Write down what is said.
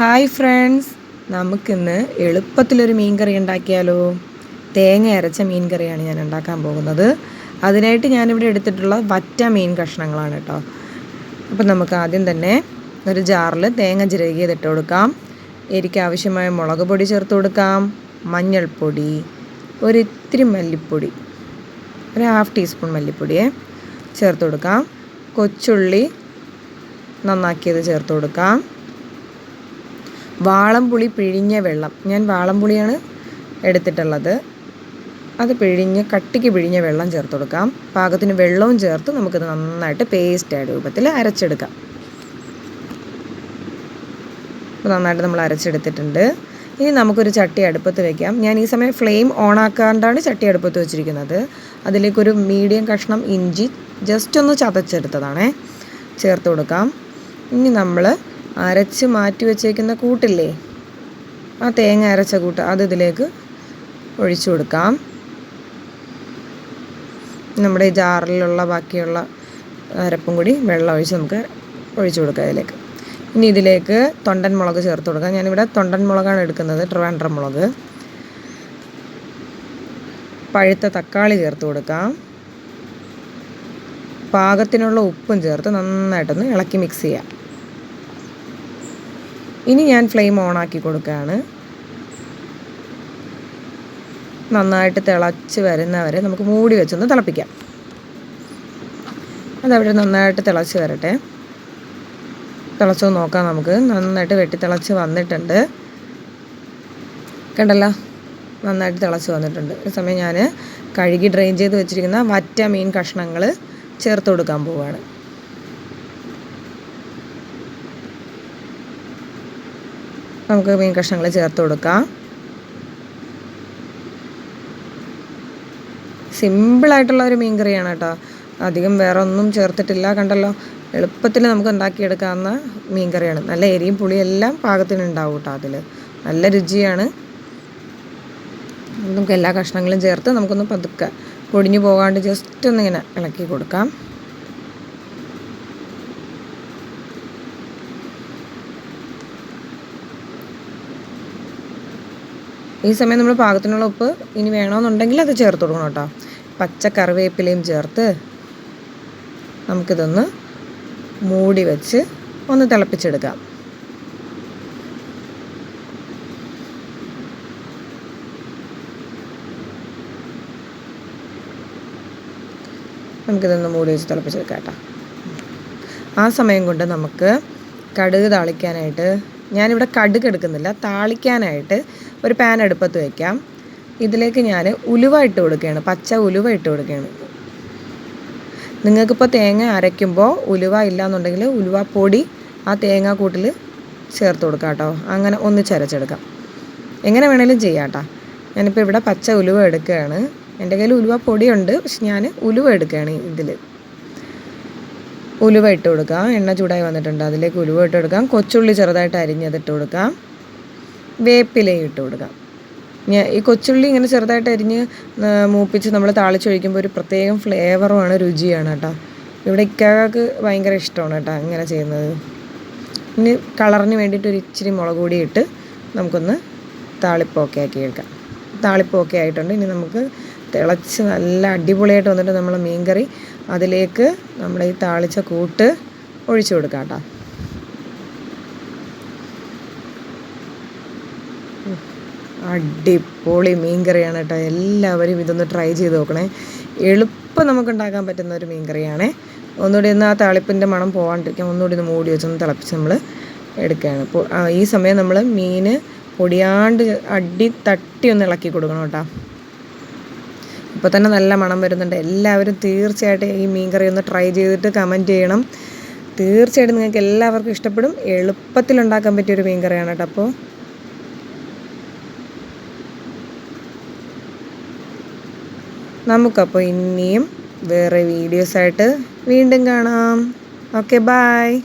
Hi friends നമുക്കിന്ന് എളുപ്പത്തിലൊരു മീൻ കറി ഉണ്ടാക്കിയാലോ? തേങ്ങ അരച്ച മീൻ കറിയാണ് ഞാൻ ഉണ്ടാക്കാൻ പോകുന്നത്. അതിനായിട്ട് ഞാനിവിടെ എടുത്തിട്ടുള്ള വറ്റ മീൻ കഷ്ണങ്ങളാണ് കേട്ടോ. അപ്പം നമുക്ക് ആദ്യം തന്നെ ഒരു ജാറിൽ തേങ്ങ ചിരകിയതിട്ട് കൊടുക്കാം. എനിക്ക് ആവശ്യമായ മുളക് പൊടി ചേർത്ത് കൊടുക്കാം. മഞ്ഞൾപ്പൊടി ഒരിത്തിരി മല്ലിപ്പൊടി ഒരു ഹാഫ് ടീസ്പൂൺ മല്ലിപ്പൊടിയെ ചേർത്ത് കൊടുക്കാം. കൊച്ചുള്ളി നന്നാക്കിയത് ചേർത്ത് കൊടുക്കാം. വാളംപുളി പിഴിഞ്ഞ വെള്ളം. ഞാൻ വാളംപുളിയാണ് എടുത്തിട്ടുള്ളത്. അത് പിഴിഞ്ഞ് കട്ടിക്ക് പിഴിഞ്ഞ വെള്ളം ചേർത്ത് കൊടുക്കാം. പാകത്തിന് വെള്ളവും ചേർത്ത് നമുക്കിത് നന്നായിട്ട് പേസ്റ്റ് രൂപത്തിൽ അരച്ചെടുക്കാം. അപ്പോൾ നന്നായിട്ട് നമ്മൾ അരച്ചെടുത്തിട്ടുണ്ട്. ഇനി നമുക്കൊരു ചട്ടി അടുപ്പത്ത് വെക്കാം. ഞാൻ ഈ സമയം ഫ്ലെയിം ഓൺ ആക്കാണ്ടാണ് ചട്ടി അടുപ്പത്ത് വെച്ചിരിക്കുന്നത്. അതിലേക്കൊരു മീഡിയം കഷ്ണം ഇഞ്ചി ജസ്റ്റ് ഒന്ന് ചതച്ചെടുത്തതാണേ. ചേർത്ത് കൊടുക്കാം. ഇനി നമ്മൾ അരച്ച് മാറ്റി വെച്ചേക്കുന്ന കൂട്ടില്ലേ? ആ തേങ്ങ അരച്ച കൂട്ട് അത് ഇതിലേക്ക് ഒഴിച്ചു കൊടുക്കാം. നമ്മുടെ ഈ ജാറിലുള്ള ബാക്കിയുള്ള അരപ്പും കൂടി വെള്ളം ഒഴിച്ച് നമുക്ക് ഒഴിച്ചു കൊടുക്കാം ഇതിലേക്ക്. ഇനി ഇതിലേക്ക് തൊണ്ടൻ മുളക് ചേർത്ത് കൊടുക്കാം. ഞാനിവിടെ തൊണ്ടൻ മുളകാണ് എടുക്കുന്നത് ട്രിവാൻഡ്രം മുളക്. പഴുത്ത തക്കാളി ചേർത്ത് കൊടുക്കാം. പാകത്തിനുള്ള ഉപ്പും ചേർത്ത് നന്നായിട്ടൊന്ന് ഇളക്കി മിക്സ് ചെയ്യാം. ഇനി ഞാൻ ഫ്ലെയിം ഓണാക്കി കൊടുക്കുകയാണ്. നന്നായിട്ട് തിളച്ച് വരുന്നവരെ നമുക്ക് മൂടി വെച്ചൊന്ന് തിളപ്പിക്കാം. അതവിടെ നന്നായിട്ട് തിളച്ച് വരട്ടെ. തിളച്ചോ നോക്കാം നമുക്ക്. നന്നായിട്ട് വെട്ടി തിളച്ച് വന്നിട്ടുണ്ട്. കണ്ടല്ലോ? നന്നായിട്ട് തിളച്ച് വന്നിട്ടുണ്ട്. ഈ സമയം ഞാൻ കഴുകി ഡ്രെയിൻ ചെയ്ത് വെച്ചിരിക്കുന്ന വറ്റ മീൻ കഷ്ണങ്ങൾ ചേർത്ത് കൊടുക്കാൻ പോവുകയാണ് നമുക്ക് മീൻ കഷ്ണങ്ങൾ ചേർത്ത് കൊടുക്കാം. സിമ്പിളായിട്ടുള്ള ഒരു മീൻ കറിയാണ് കേട്ടോ. അധികം വേറെ ഒന്നും ചേർത്തിട്ടില്ല കണ്ടല്ലോ? എളുപ്പത്തിൽ നമുക്ക് ഉണ്ടാക്കിയെടുക്കാവുന്ന മീൻ കറിയാണ്. നല്ല എരിയും പുളിയും പുളിയെല്ലാം പാകത്തിനുണ്ടാവും കേട്ടോ അതിൽ നല്ല രുചിയാണ്. നമുക്ക് എല്ലാ കഷ്ണങ്ങളും ചേർത്ത് നമുക്കൊന്ന് പതുക്കെ പൊടിഞ്ഞു പോകാണ്ട് ജസ്റ്റ് ഒന്നിങ്ങനെ ഇളക്കി കൊടുക്കാം. ഈ സമയം നമ്മൾ പാകത്തിനുള്ള ഉപ്പ് ഇനി വേണമെന്നുണ്ടെങ്കിൽ അത് ചേർത്ത് കൊടുക്കണം കേട്ടോ. പച്ച കറിവേപ്പിലയും ചേർത്ത് നമുക്കിതൊന്ന് മൂടി വെച്ച് ഒന്ന് തിളപ്പിച്ചെടുക്കാം. നമുക്കിതൊന്ന് മൂടി വെച്ച് തിളപ്പിച്ചെടുക്കാം കേട്ടോ. ആ സമയം കൊണ്ട് നമുക്ക് കടുക് താളിക്കാനായിട്ട് ഞാനിവിടെ കടുക് എടുക്കുന്നില്ല. താളിക്കാനായിട്ട് ഒരു പാൻ അടുപ്പത്ത് വയ്ക്കാം ഇതിലേക്ക് ഞാൻ ഉലുവ ഇട്ട് കൊടുക്കുകയാണ്. പച്ച ഉലുവ ഇട്ട് കൊടുക്കുകയാണ്. നിങ്ങൾക്കിപ്പോൾ തേങ്ങ അരയ്ക്കുമ്പോൾ ഉലുവ ഇല്ലയെന്നുണ്ടെങ്കിൽ ഉലുവ പൊടി ആ തേങ്ങ കൂട്ടിൽ ചേർത്ത് കൊടുക്കാം കേട്ടോ. അങ്ങനെ ഒന്നിച്ചരച്ചെടുക്കാം എങ്ങനെ വേണേലും ചെയ്യാം കേട്ടോ. ഞാനിപ്പോൾ ഇവിടെ പച്ച ഉലുവ എടുക്കുകയാണ്. എന്റെ കയ്യിൽ ഉലുവ പൊടിയുണ്ട്. പക്ഷെ ഞാൻ ഉലുവ എടുക്കുകയാണ് ഇതിൽ ഉലുവ ഇട്ട് കൊടുക്കാം. എണ്ണ ചൂടായി വന്നിട്ടുണ്ട്. അതിലേക്ക് ഉലുവ ഇട്ട് കൊടുക്കാം. കൊച്ചുള്ളി ചെറുതായിട്ട് അരിഞ്ഞത് ഇട്ട് കൊടുക്കാം. വേപ്പിലയും ഇട്ട് കൊടുക്കാം. ഈ കൊച്ചുള്ളി ഇങ്ങനെ ചെറുതായിട്ട് അരിഞ്ഞ് മൂപ്പിച്ച് നമ്മൾ താളിച്ചൊഴിക്കുമ്പോൾ ഒരു പ്രത്യേകം ഫ്ലേവറുമാണ് രുചിയാണ് കേട്ടോ. ഇവിടെ ഇക്കാക്ക് ഭയങ്കര ഇഷ്ടമാണ് കേട്ടോ ഇങ്ങനെ ചെയ്യുന്നത്. ഇനി കളറിന് വേണ്ടിയിട്ട് ഒരു ഇച്ചിരി മുളക് പൊടി ഇട്ട് നമുക്കൊന്ന് താളിപ്പൊക്കെ ആക്കി എടുക്കാം. താളിപ്പൊക്കെ ആയിട്ടുണ്ട്. ഇനി നമുക്ക് തിളച്ച് നല്ല അടിപൊളിയായിട്ട് വന്നിട്ട് നമ്മൾ മീൻകറി അതിലേക്ക് നമ്മൾ ഈ താളിച്ച കൂട്ട് ഒഴിച്ചു കൊടുക്കാം കേട്ടോ. അടിപൊളി മീൻ കറിയാണ് കേട്ടോ. എല്ലാവരും ഇതൊന്ന് ട്രൈ ചെയ്ത് നോക്കണേ. എളുപ്പം നമുക്ക് ഉണ്ടാക്കാൻ പറ്റുന്ന ഒരു മീൻ കറിയാണ് ഒന്നുകൂടി ഒന്ന് ആ തളിപ്പിന്റെ മണം പോകാണ്ടിരിക്കാൻ ഒന്നുകൂടി ഒന്ന് മൂടി വെച്ചൊന്ന് തിളപ്പിച്ച് നമ്മൾ എടുക്കുകയാണ്. ഈ സമയം നമ്മൾ മീൻ പൊടിയാണ്ട് അടി തട്ടി ഒന്ന് ഇളക്കി കൊടുക്കണം കേട്ടോ. ഇപ്പോൾ തന്നെ നല്ല മണം വരുന്നുണ്ട്. എല്ലാവരും തീർച്ചയായിട്ടും ഈ മീൻ കറി ഒന്ന് ട്രൈ ചെയ്തിട്ട് കമന്റ് ചെയ്യണം. തീർച്ചയായിട്ടും നിങ്ങൾക്ക് എല്ലാവർക്കും ഇഷ്ടപ്പെടും. എളുപ്പത്തിൽ ഉണ്ടാക്കാൻ പറ്റിയൊരു മീൻ കറിയാണ് കേട്ടോ അപ്പോൾ നമുക്കപ്പോൾ ഇനിയും വേറെ വീഡിയോസായിട്ട് വീണ്ടും കാണാം. Okay bye